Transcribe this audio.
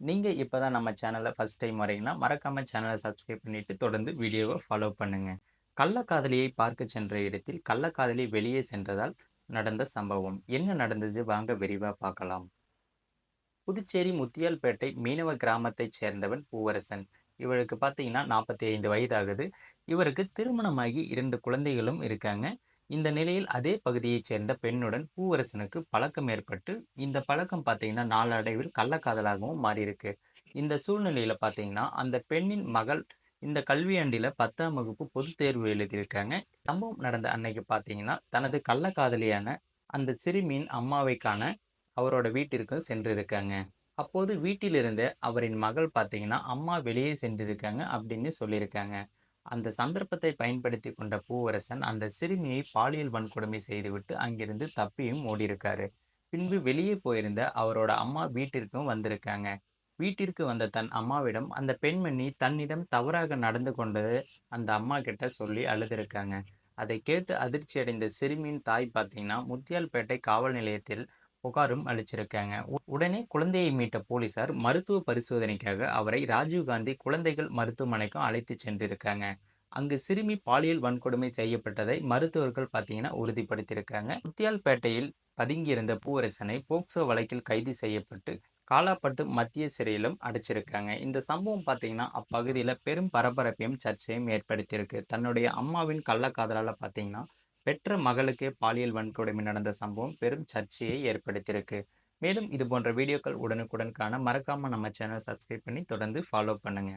நீங்கள் இப்போ தான் நம்ம சேனலில் ஃபஸ்ட் டைம் வரீங்கன்னா, மறக்காம சேனலை சப்ஸ்கிரைப் பண்ணிவிட்டு தொடர்ந்து வீடியோவை ஃபாலோ பண்ணுங்கள் கள்ளக்காதலியை பார்க்க சென்ற இடத்தில் கள்ளக்காதலி வெளியே சென்றதால் நடந்த சம்பவம். என்ன நடந்தது வாங்க விரிவாக பார்க்கலாம். புதுச்சேரி முத்தியால்பேட்டை மீனவ கிராமத்தைச் சேர்ந்தவன் பூவரசன். இவருக்கு பார்த்தீங்கன்னா 45 வயதாகுது. இவருக்கு திருமணமாகி இரண்டு குழந்தைகளும் இருக்காங்க. இந்த நிலையில் அதே பகுதியைச் சேர்ந்த பெண்ணுடன் பூவரசனுக்கு பழக்கம் ஏற்பட்டு, இந்த பழக்கம் பார்த்தீங்கன்னா நாளடைவில் கள்ளக்காதலாகவும் மாறியிருக்கு. இந்த சூழ்நிலையில பார்த்தீங்கன்னா, அந்த பெண்ணின் மகள் இந்த கல்வியாண்டில 10ஆம் வகுப்பு பொதுத் தேர்வு எழுதியிருக்காங்க. சம்பவம் நடந்த அன்னைக்கு பார்த்தீங்கன்னா, தனது கள்ளக்காதலியான அந்த சிறுமியின் அம்மாவை காண அவரோட வீட்டிற்கு சென்றிருக்காங்க. அப்போது வீட்டில் அவரின் மகள் பார்த்தீங்கன்னா, அம்மா வெளியே சென்றிருக்காங்க அப்படின்னு சொல்லியிருக்காங்க. அந்த சந்தர்ப்பத்தை பயன்படுத்தி கொண்ட பூவரசன் அந்த சிறுமியை பாலியல் வன்கொடுமை செய்துவிட்டு அங்கிருந்து தப்பியும் ஓடியிருக்காரு. பின்பு வெளியே போயிருந்த அவரோட அம்மா வீட்டிற்கும் வந்திருக்காங்க. வீட்டிற்கு வந்த தன் அம்மாவிடம் அந்த பெண்மணி தன்னிடம் தவறாக நடந்து கொண்டது அந்த அம்மா கிட்ட சொல்லி அழுதுருக்காங்க. அதை கேட்டு அதிர்ச்சியடைந்த சிறுமியின் தாய் பார்த்தீங்கன்னா, முத்தியால்பேட்டை காவல் நிலையத்தில் புகாரும் அளிச்சிருக்காங்க. உடனே குழந்தையை மீட்ட போலீசார் மருத்துவ பரிசோதனைக்காக அவரை ராஜீவ்காந்தி குழந்தைகள் மருத்துவமனைக்கும் அழைத்துச் சென்றிருக்காங்க. அங்கு சிறுமி பாலியல் வன்கொடுமை செய்யப்பட்டதை மருத்துவர்கள் பார்த்தீங்கன்னா உறுதிப்படுத்தியிருக்காங்க. முத்தியால்பேட்டையில் பதுங்கியிருந்த பூவரசனை போக்சோ வழக்கில் கைது செய்யப்பட்டு காலாப்பட்டு மத்திய சிறையிலும் அடைச்சிருக்காங்க. இந்த சம்பவம் பார்த்தீங்கன்னா அப்பகுதியில் பெரும் பரபரப்பையும், சர்ச்சையும் ஏற்படுத்தியிருக்கு. தன்னுடைய அம்மாவின் கள்ளக்காதலால் பார்த்தீங்கன்னா, பெற்ற மகளுக்கே பாலியல் வன்கொடுமை நடந்த சம்பவம் பெரும் சர்ச்சையை ஏற்படுத்தியிருக்கு. மேலும் இது போன்ற வீடியோக்கள் உடனுக்குடன் காண மறக்காம நம்ம சேனல் சப்ஸ்கிரைப் பண்ணி தொடர்ந்து ஃபாலோ பண்ணுங்க.